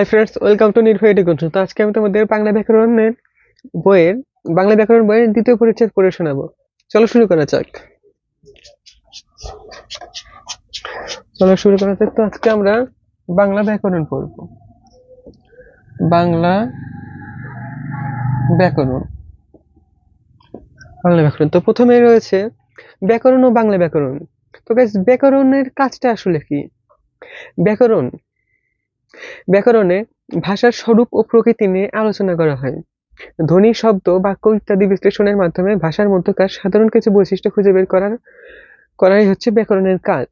Hi friends welcome to Nirbhay education তো আজকে আমি তোমাদের বাংলা ব্যাকরণের বইয়ের, বাংলা ব্যাকরণ বইয়ের দ্বিতীয় পরিচ্ছেদ পড়ে শোনাবো। চলো শুরু করা যাক। চলো শুরু করা যাক। তো আজকে আমরা বাংলা ব্যাকরণ পড়ব। বাংলা ব্যাকরণ। বাংলা ব্যাকরণ। তো প্রথমে রয়েছে ব্যাকরণ ও বাংলা ব্যাকরণ। তো ব্যাকরণের কাজটা আসলে কি? ব্যাকরণ ব্যাকরণে ভাষার স্বরূপ ও প্রকৃতি নিয়ে আলোচনা করা হয়। ধ্বনি, শব্দ, বাক্য ইত্যাদি বিশ্লেষণের মাধ্যমে ভাষার মধ্যকার সাধারণ কিছু বৈশিষ্ট্য খুঁজে বের করার, করাই হচ্ছে ব্যাকরণের কাজ।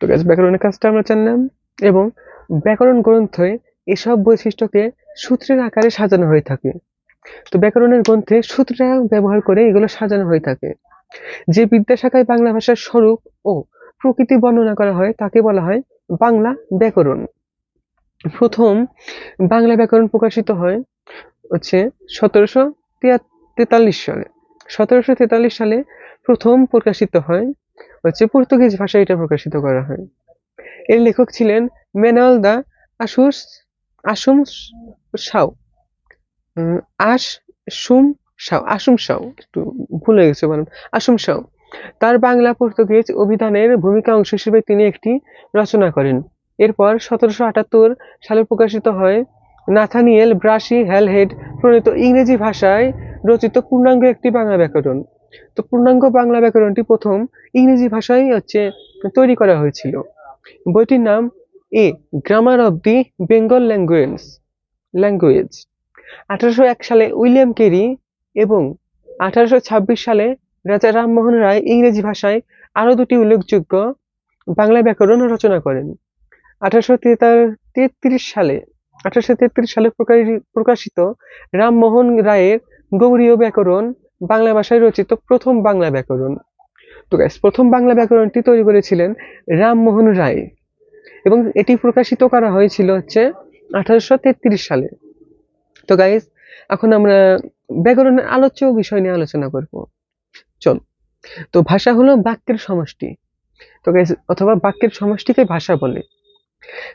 তো ব্যাকরণের কাজটা আমরা জানলাম এবং ব্যাকরণ গ্রন্থে এসব বৈশিষ্ট্যকে সূত্রের আকারে সাজানো হয়ে থাকে। তো ব্যাকরণের গ্রন্থে সূত্র ব্যবহার করে এগুলো সাজানো হয়ে থাকে। যে বিদ্যাশাখায় বাংলা ভাষার স্বরূপ ও প্রকৃতি বর্ণনা করা হয় তাকে বলা হয় বাংলা ব্যাকরণ। প্রথম বাংলা ব্যাকরণ প্রকাশিত হয় হচ্ছে সতেরোশো তেতাল্লিশ সালে। সতেরোশো তেতাল্লিশ সালে প্রথম প্রকাশিত হয় হচ্ছে পর্তুগিজ ভাষায় এটা প্রকাশিত করা হয়। এর লেখক ছিলেন ম্যানুয়াল দা আসুস Assumpcao. Assumpcao Assumpcao, একটু ভুল হয়ে গেছে বললাম আসুম সাউ। তার বাংলা পর্তুগিজ অভিধানের ভূমিকা অংশ হিসেবে তিনি একটি রচনা করেন। এরপর সতেরোশো আটাত্তর সালে প্রকাশিত হয় নাথানিয়েল ব্রাসি হ্যালহেড প্রণীত ইংরেজি ভাষায় রচিত পূর্ণাঙ্গ একটি বাংলা ব্যাকরণ। তো পূর্ণাঙ্গ বাংলা ব্যাকরণটি প্রথম ইংরেজি ভাষায় হচ্ছে তৈরি করা হয়েছিল। বইটির নাম a grammar of the Bengal language language. আঠারোশো এক সালে উইলিয়াম কেরি এবং আঠারোশো ছাব্বিশ সালে রাজা রামমোহন রায় ইংরেজি ভাষায় আরও দুটি উল্লেখযোগ্য বাংলা ব্যাকরণ রচনা করেন। আঠারোশো তেত্রিশ সালে, আঠারোশো তেত্রিশ সালে প্রকাশি- প্রকাশিত রামমোহন রায়ের গৌরীয় ব্যাকরণ বাংলা ভাষায় রচিত প্রথম বাংলা ব্যাকরণ। তো প্রথম বাংলা ব্যাকরণটি তৈরি করেছিলেন রামমোহন রায় এবং এটি প্রকাশিত করা হয়েছিল হচ্ছে আঠারোশো তেত্রিশ সালে। তো গাইস এখন আমরা ব্যাকরণের আলোচ্য বিষয় নিয়ে আলোচনা করব। চল। তো ভাষা হলো বাক্যের সমষ্টি। তো গাইস অথবা বাক্যের সমষ্টিকে ভাষা বলে।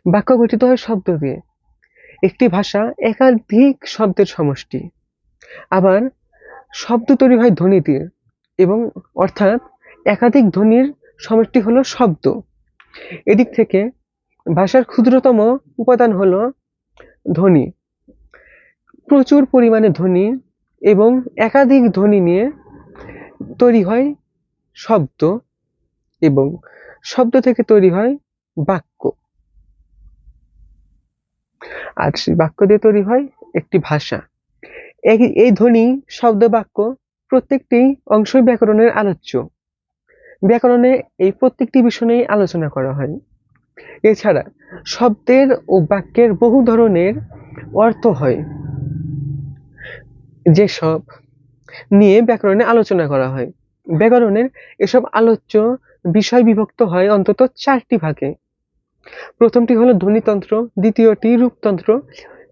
বাক্য গঠিত হয় শব্দ দিয়ে। একটি ভাষা একাধিক শব্দের সমষ্টি। আবার শব্দ তৈরি হয় ধ্বনি দিয়ে এবং অর্থাৎ একাধিক ধ্বনির সমষ্টি হলো শব্দ। এদিক থেকে ভাষার ক্ষুদ্রতম উপাদান হলো ধ্বনি। প্রচুর পরিমাণে ধ্বনি এবং একাধিক ধ্বনি নিয়ে তৈরি হয় শব্দ এবং শব্দ থেকে তৈরি হয় বাক্য। আর সেই বাক্য দিয়ে তৈরি হয় একটি ভাষা। এই- ধ্বনি, শব্দ, বাক্য প্রত্যেকটি অংশই ব্যাকরণের আলোচ্য। ব্যাকরণে এই প্রত্যেকটি বিষয় আলোচনা করা হয়। এছাড়া শব্দের ও বাক্যের বহু ধরনের অর্থ হয়। যেসব নিয়ে ব্যাকরণে আলোচনা করা হয়। ব্যাকরণের এসব আলোচ্য বিষয় বিভক্ত হয় অন্তত চারটি ভাগে। প্রথমটি হলো ধ্বনিতন্ত্র, দ্বিতীয়টি রূপতন্ত্র,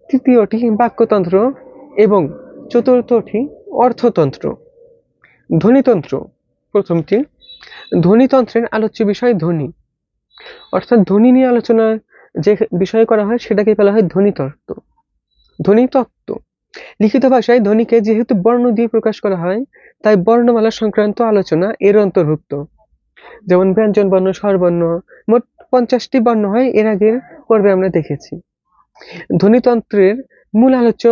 তৃতীয়টি বাক্যতন্ত্র এবং চতুর্থটি অর্থতন্ত্র। ধ্বনিতন্ত্র, প্রথমটি, ধ্বনিতন্ত্রের আলোচ্য বিষয় ধ্বনি। অর্থাৎ ধ্বনি নিয়ে আলোচনা যে বিষয় করা হয়, সেটাকে বলা হয় ধ্বনিতত্ত্ব। ধ্বনিতত্ত্ব, লিখিত ভাষায় ধ্বনিকে যেহেতু বর্ণ দিয়ে প্রকাশ করা হয়, তাই বর্ণমালা সংক্রান্ত আলোচনা এর অন্তর্ভুক্ত। যেমন ব্যঞ্জন বর্ণ স্বরবর্ণ, মোট পঞ্চাশটি বর্ণ হয়, এর আগের পর্বে আমরা দেখেছি। ধ্বনিতন্ত্রের মূল আলোচ্য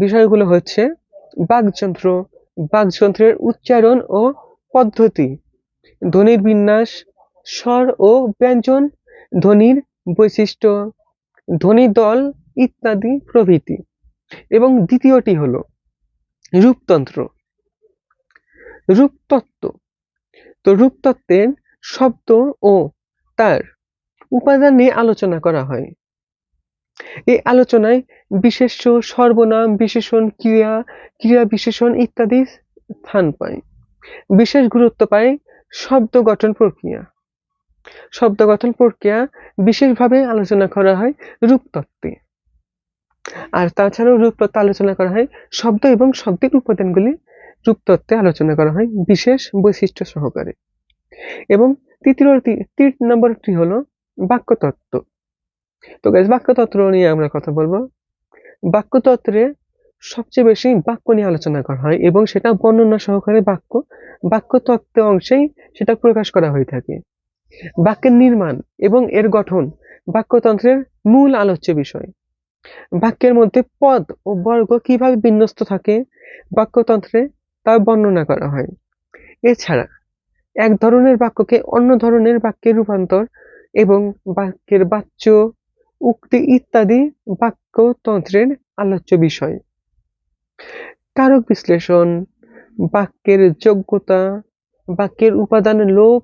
বিষয়গুলো হচ্ছে বাকযন্ত্র বাকযন্ত্রের উচ্চারণ ও পদ্ধতি, ধ্বনির বিন্যাস, স্বর ও ব্যঞ্জন, ধ্বনির বৈশিষ্ট্য, ধ্বনি দল ইত্যাদি প্রভৃতি। এবং দ্বিতীয়টি হলো রূপতন্ত্র। রূপতত্ত্ব। তো রূপতত্ত্বের শব্দ ও তার উপাদান নিয়ে আলোচনা করা হয়। এই আলোচনায় বিশেষ্য, সর্বনাম, বিশেষণ, ক্রিয়া ক্রিয়া বিশেষণ ইত্যাদি স্থান পায়। বিশেষ গুরুত্ব পায় শব্দ গঠন প্রক্রিয়া। শব্দ গঠন প্রক্রিয়া বিশেষভাবে আলোচনা করা হয় রূপতত্ত্বে। আর তাছাড়াও রূপতত্ত্বে আলোচনা করা হয় শব্দ এবং শব্দের উপাদানগুলি রূপতত্ত্বে আলোচনা করা হয় বিশেষ বৈশিষ্ট্য সহকারে। এবং তৃতীয়টি তিন নম্বরটি হলো বাক্যতত্ত্ব। তো গাইজ বাক্যতন্ত্র নিয়ে আমরা কথা বলব। বাক্যতন্ত্রে সবচেয়ে বেশি বাক্য নিয়ে আলোচনা করা হয় এবং সেটা বর্ণনা সহকারে বাক্য বাক্যতত্ত্ব অংশেই সেটা প্রকাশ করা হয়ে থাকে। বাক্যের নির্মাণ এবং এর গঠন বাক্যতন্ত্রের মূল আলোচ্য বিষয়। বাক্যের মধ্যে পদ ও বর্গ কীভাবে বিন্যস্ত থাকে, বাক্যতন্ত্রে তা বর্ণনা করা হয়। এছাড়া এক ধরনের বাক্যকে অন্য ধরনের বাক্যে রূপান্তর এবং বাক্যের বাচ্য, উক্তি ইত্যাদি বাক্যতন্ত্রের আলোচ্য বিষয়। কারক বিশ্লেষণ, বাক্যের যোগ্যতা, বাক্যের উপাদান লোপ,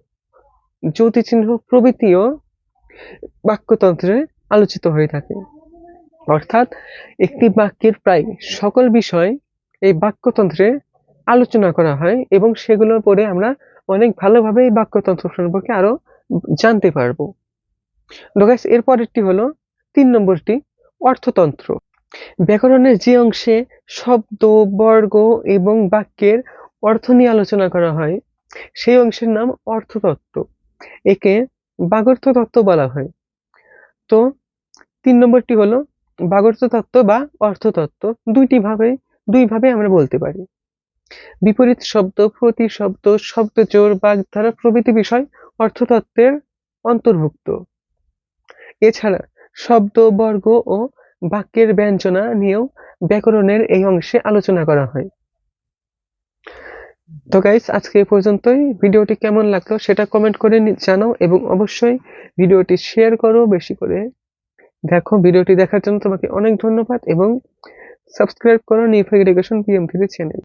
জ্যোতিচিহ্ন প্রভৃতিও বাক্যতন্ত্রে আলোচিত হয়ে থাকে। অর্থাৎ একটি বাক্যের প্রায় সকল বিষয় এই বাক্যতন্ত্রে আলোচনা করা হয় এবং সেগুলোর পরে আমরা অনেক ভালোভাবে এই বাক্যতন্ত্র সম্পর্কে আরও জানতে পারব। গাইস এর পরেরটি হলো তিন নম্বরটি, অর্থতন্ত্র। ব্যাকরণের যে অংশে শব্দ, বর্গ এবং বাক্যের অর্থ নিয়ে আলোচনা করা হয়, সেই অংশের নাম অর্থতত্ত্ব। একে বাগর্থ তত্ত্ব বলা হয়। তো তিন নম্বরটি হলো বাগর্থ তত্ত্ব বা অর্থতত্ত্ব। দুইটি ভাবে, দুই ভাবে আমরা বলতে পারি। বিপরীত শব্দ প্রতিশব্দ শব্দজোড় বাগধারা প্রভৃতি বিষয়, অর্থতত্ত্বের অন্তর্ভুক্ত। এছাড়া শব্দ, বর্গ ও বাক্যের ব্যঞ্জনা নিয়েও ব্যাকরণের এই অংশে আলোচনা করা হয়। তো গাইস আজকে এ পর্যন্তই। ভিডিওটি কেমন লাগল সেটা কমেন্ট করে জানাও এবং অবশ্যই ভিডিওটি শেয়ার করো বেশি করে। দেখো, ভিডিওটি দেখার জন্য তোমাকে অনেক ধন্যবাদ এবং সাবস্ক্রাইব করো new education PM three channel